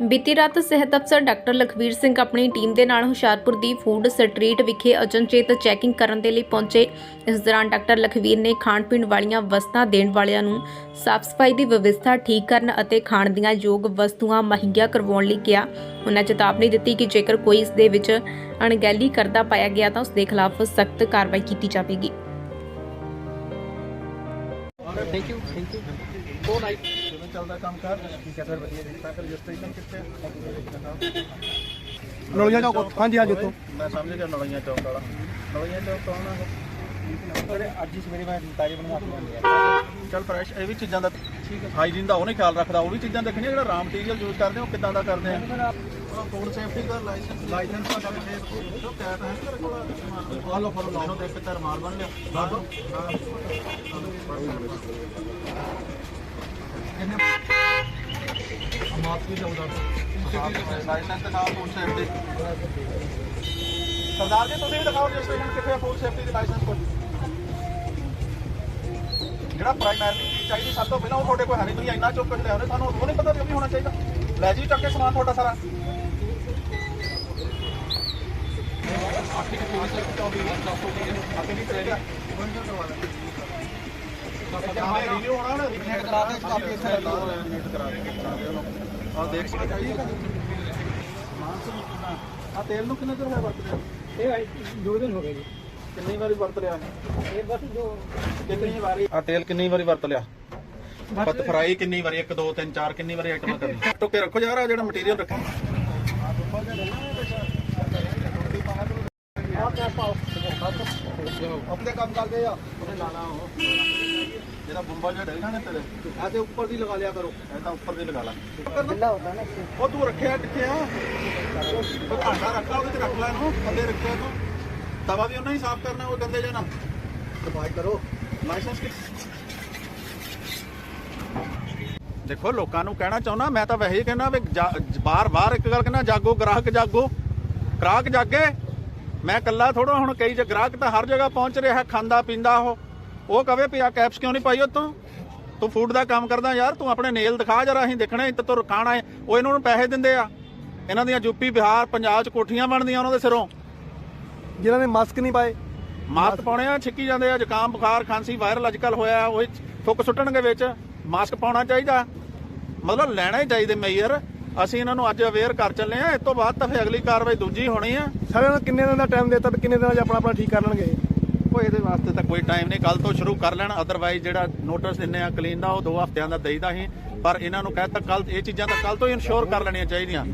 ਬੀਤੀ ਰਾਤ ਸਿਹਤ ਅਫਸਰ ਡਾਕਟਰ ਲਖਵੀਰ ਸਿੰਘ ਆਪਣੀ ਟੀਮ ਦੇ ਨਾਲ ਹੁਸ਼ਿਆਰਪੁਰ ਦੀ ਫੂਡ ਸਟਰੀਟ ਵਿਖੇ ਅਚਨਚੇਤ ਚੈਕਿੰਗ ਕਰਨ ਦੇ ਲਈ ਪਹੁੰਚੇ। ਇਸ ਦੌਰਾਨ ਡਾਕਟਰ ਲਖਵੀਰ ਨੇ ਖਾਣ ਪੀਣ ਵਾਲੀਆਂ ਵਸਤਾਂ ਦੇਣ ਵਾਲਿਆਂ ਨੂੰ ਸਾਫ਼ ਸਫ਼ਾਈ ਦੀ ਵਿਵਸਥਾ ਠੀਕ ਕਰਨ ਅਤੇ ਖਾਣ ਦੀਆਂ ਯੋਗ ਵਸਤੂਆਂ ਮੁਹੱਈਆ ਕਰਵਾਉਣ ਲਈ ਕਿਹਾ। ਉਹਨਾਂ ਚੇਤਾਵਨੀ ਦਿੱਤੀ ਕਿ ਜੇਕਰ ਕੋਈ ਇਸ ਦੇ ਵਿੱਚ ਅਣਗਹਿਲੀ ਕਰਦਾ ਪਾਇਆ ਗਿਆ ਤਾਂ ਉਸ ਦੇ ਖਿਲਾਫ ਸਖਤ ਕਾਰਵਾਈ ਕੀਤੀ ਜਾਵੇਗੀ। Thank you thank you so nice ਚੱਲਦਾ ਕੰਮ ਕਰ? ਠੀਕ ਹੈ ਸਰ ਵਧੀਆ ਜੀ। ਸਰ ਰਜਿਸਟ੍ਰੇਸ਼ਨ ਕਿੱਥੇ ਨਲੀਆਂ ਚੌਕ? ਹਾਂਜੀ ਹਾਂਜੀ ਉੱਥੋਂ। ਮੈਂ ਸਮਝ ਗਿਆ ਨਲੀਆਂ ਚੌਕ ਵਾਲਾ। ਨਲੀਆਂ ਚੌਕ ਆ? ਉਹ ਅੱਜ ਹੀ ਸਵੇਰੇ ਮੈਂ ਤਾਜ਼ੇ ਬਣਾ ਕੇ ਲਿਆਂਦੇ ਚੱਲ ਫਰੈਸ਼ ਇਹ ਵੀ ਚੀਜ਼ਾਂ ਦਾ ਠੀਕ ਹੈ ਹਾਈਜੀਨ ਦਾ ਉਹਨੇ ਖਿਆਲ ਰੱਖਦਾ ਉਹ ਵੀ ਚੀਜ਼ਾਂ ਦੇਖਣੀਆਂ ਜਿਹੜਾ ਰਾ ਮਟੀਰੀਅਲ ਯੂਜ਼ ਕਰਦੇ ਆ, ਉਹ ਕਿੱਦਾਂ ਦਾ ਕਰਦੇ ਆ? ਫੂਡ ਸੇਫਟੀ ਦਾ ਲਾਇਸੈਂਸ ਲਾਇਸੈਂਸ ਦਾ ਕੰਮ ਹੈ ਉਹ ਕੈਟ ਹੈ ਤੇਰੇ ਕੋਲ? ਆਹ ਲੋ ਫੋਲੋ ਲਾਓ। ਦੇਖ ਕੇ ਤੇਰਾ ਮਾਰ ਬਣ ਲਿਆ ਲਾ ਦੋ ਕਿੰਨੇ ਮਾਫ ਵੀ ਜਾਊਗਾ ਲਾਇਸੈਂਸ ਦਿਖਾਓ ਫੂਡ ਸੇਫਟੀ ਸਰਦਾਰ ਜੀ ਤੁਸੀਂ ਵੀ ਦਿਖਾਓ ਰਜਿਸਟ੍ਰੇਸ਼ਨ ਕਿੱਥੇ ਹੈ ਫੂਡ ਸੇਫਟੀ ਦੇ ਲਾਇਸੈਂਸ ਕੋਲ ਜਿਹੜਾ ਪ੍ਰਾਇਮਰੀ ਚੀਜ਼ ਚਾਹੀਦੀ ਸਭ ਤੋਂ ਪਹਿਲਾਂ ਉਹ ਤੁਹਾਡੇ ਕੋਲ ਹੈ ਨਹੀਂ। ਤੁਸੀਂ ਇੰਨਾ ਚੁੱਕ ਕੇ ਲਿਆਓ ਨੇ ਸਾਨੂੰ ਉਹ ਨਹੀਂ ਪਤਾ ਵੀ ਉਹ ਵੀ ਹੋਣਾ ਚਾਹੀਦਾ। ਲੈ ਜੀ ਚੱਕ ਕੇ ਸਮਾਨ ਤੁਹਾਡਾ ਸਾਰਾ। ਰਿਨਿਊ ਹੋਣਾ ਨਾ। ਰੀਨੇਟ ਕਰਾ ਦੇ ਕਾਪੀ ਇੱਥੇ ਰੀਨੇਟ ਕਰਾ ਦੇ ਆ ਦੇਖ ਸਕਦੇ ਆ ਤੇਲ ਨੂੰ ਕਿੰਨਾ ਚਿਰ ਹੋਇਆ ਵਰਤਦੇ ਇਹ ਦੋ ਦਿਨ ਹੋ ਗਏ ਜੀ। ਕਿੰਨੀ ਵਾਰੀ ਵਰਤ ਲਿਆ ਇਹ ਬਸ ਜੋ ਕਿੰਨੀ ਵਾਰੀ? ਆ ਤੇਲ ਕਿੰਨੀ ਵਾਰੀ ਵਰਤ ਲਿਆ? ਪਤ ਫਰਾਈ ਕਿੰਨੀ ਵਾਰੀ? 1 2 3 4 ਕਿੰਨੀ ਵਾਰੀ ਆਈਟਮਾਂ ਕਰਨੀ? ਟੁੱਕੇ ਰੱਖੋ ਯਾਰ ਆ ਜਿਹੜਾ ਮਟੀਰੀਅਲ ਰੱਖਿਆ। ਆ ਉਹਨੇ ਲਾਣਾ ਉਹ। ਜਿਹੜਾ ਬੰਬਾ ਜਿਹੜਾ ਡਲਣਾ ਨੇ ਤੇਰੇ। ਆ ਤੇ ਉੱਪਰ ਦੀ ਲਗਾ ਲਿਆ ਕਰੋ। ਇਹ ਤਾਂ ਉੱਪਰ ਦੀ ਲਗਾ ਲਾ। ਢਿੱਲਾ ਹੁੰਦਾ ਨਾ ਉਹ ਤੂੰ ਰੱਖਿਆ ਕਿੱਥੇ ਆ? ਉਹ ਭਾਂਡਾ ਰੱਖਾ ਉਹਦੇ ਤੇ ਰੱਖ ਲੈ ਇਹਨੂੰ। ਥੱਲੇ ਰੱਖਿਆ ਤੂੰ। ਤਵਾ ਵੀ ਉਹਨਾਂ ਹੀ ਸਾਫ਼ ਕਰਨਾ ਉਹ ਗੰਦੇ ਜਨਾ ਸਫ਼ਾਈ ਕਰੋ। ਲਾਇਸੈਂਸ ਕਿ ਦੇਖੋ ਲੋਕਾਂ ਨੂੰ ਕਹਿਣਾ ਚਾਹੁੰਦਾ ਮੈਂ ਤਾਂ ਵੈਸੇ ਹੀ ਕਹਿਣਾ ਵੀ ਬਾਰ-ਬਾਰ ਇੱਕ ਗੱਲ ਕਹਿਣਾ ਜਾਗੋ ਗ੍ਰਾਹਕ ਜਾਗੋ। ਗ੍ਰਾਹਕ ਜਾਗੇ। ਮੈਂ ਇਕੱਲਾ ਥੋੜਾ ਹੁਣ ਕਈ ਜ ਗ੍ਰਾਹਕ ਤਾਂ ਹਰ ਜਗ੍ਹਾ ਪਹੁੰਚ ਰਿਹਾ ਖਾਂਦਾ ਪੀਂਦਾ ਉਹ। ਉਹ ਕਵੇ ਵੀ ਆ ਕੈਪਸ ਕਿਉਂ ਨਹੀਂ ਪਾਈ ਉਹ ਤੂੰ ਤੂੰ ਫੂਡ ਦਾ ਕੰਮ ਕਰਦਾ ਯਾਰ ਤੂੰ ਆਪਣੇ ਨੇਲ ਦਿਖਾ ਜਰਾ ਅਸੀਂ ਦੇਖਣਾ ਤੇ ਤੂੰ ਖਾਣਾ ਹੈ। ਉਹ ਇਹਨਾਂ ਨੂੰ ਪੈਸੇ ਦਿੰਦੇ ਆ। ਇਹਨਾਂ ਦੀਆਂ ਯੂਪੀ ਬਿਹਾਰ ਪੰਜਾਬ ਚ ਕੋਠੀਆਂ ਬਣਦੀਆਂ ਉਹਨਾਂ ਦੇ ਸਿਰੋਂ। ਜਿਨ੍ਹਾਂ ਨੇ ਮਾਸਕ ਨਹੀਂ ਪਾਏ। ਮਾਸਕ ਪਾਉਣੇ ਆ ਛਿੱਕੀ ਜਾਂਦੇ ਆ ਜ਼ੁਕਾਮ ਬੁਖਾਰ ਖਾਂਸੀ ਵਾਇਰਲ ਅੱਜਕੱਲ ਹੋਇਆ ਉਹ ਥੁੱਕ ਸੁੱਟਣਗੇ ਵਿੱਚ। ਮਾਸਕ ਪਾਉਣਾ ਚਾਹੀਦਾ। ਮਤਲਬ ਲੈਣਾ ਹੀ ਚਾਹੀਦੇ ਮੇਜਰ ਅਸੀਂ ਇਹਨਾਂ ਨੂੰ ਅੱਜ ਅਵੇਅਰ ਕਰ ਚੱਲੇ ਆ ਇਸ ਤੋਂ ਬਾਅਦ ਤਾਂ ਫਿਰ ਅਗਲੀ ਕਾਰਵਾਈ ਦੂਜੀ ਹੋਣੀ ਆ। ਸਾਰਿਆਂ ਨੂੰ ਕਿੰਨੇ ਦਿਨ ਦਾ ਟਾਈਮ ਦਿੱਤਾ ਵੀ ਕਿੰਨੇ ਦਿਨਾਂ 'ਚ ਆਪਣਾ ਆਪਣਾ ਠੀਕ ਕਰ ਲੈਣਗੇ? ਉਹ ਇਹਦੇ ਵਾਸਤੇ ਤਾਂ ਕੋਈ ਟਾਈਮ ਨਹੀਂ। ਕੱਲ ਤੋਂ ਸ਼ੁਰੂ ਕਰ ਲੈਣ। ਅਦਰਵਾਈਜ਼ ਜਿਹੜਾ ਨੋਟਿਸ ਦਿੰਨੇ ਆ ਕਲੀਨ ਦਾ ਉਹ 2 ਹਫ਼ਤਿਆਂ ਦਾ ਦੇਈਦਾ ਸੀ। ਪਰ ਇਹਨਾਂ ਨੂੰ ਕਹਿ ਤਾ ਕੱਲ ਇਹ ਚੀਜ਼ਾਂ ਤਾਂ ਕੱਲ ਤੋਂ ਹੀ ਇਨਸ਼ੋਰ ਕਰ ਲੈਣੀਆਂ ਚਾਹੀਦੀਆਂ।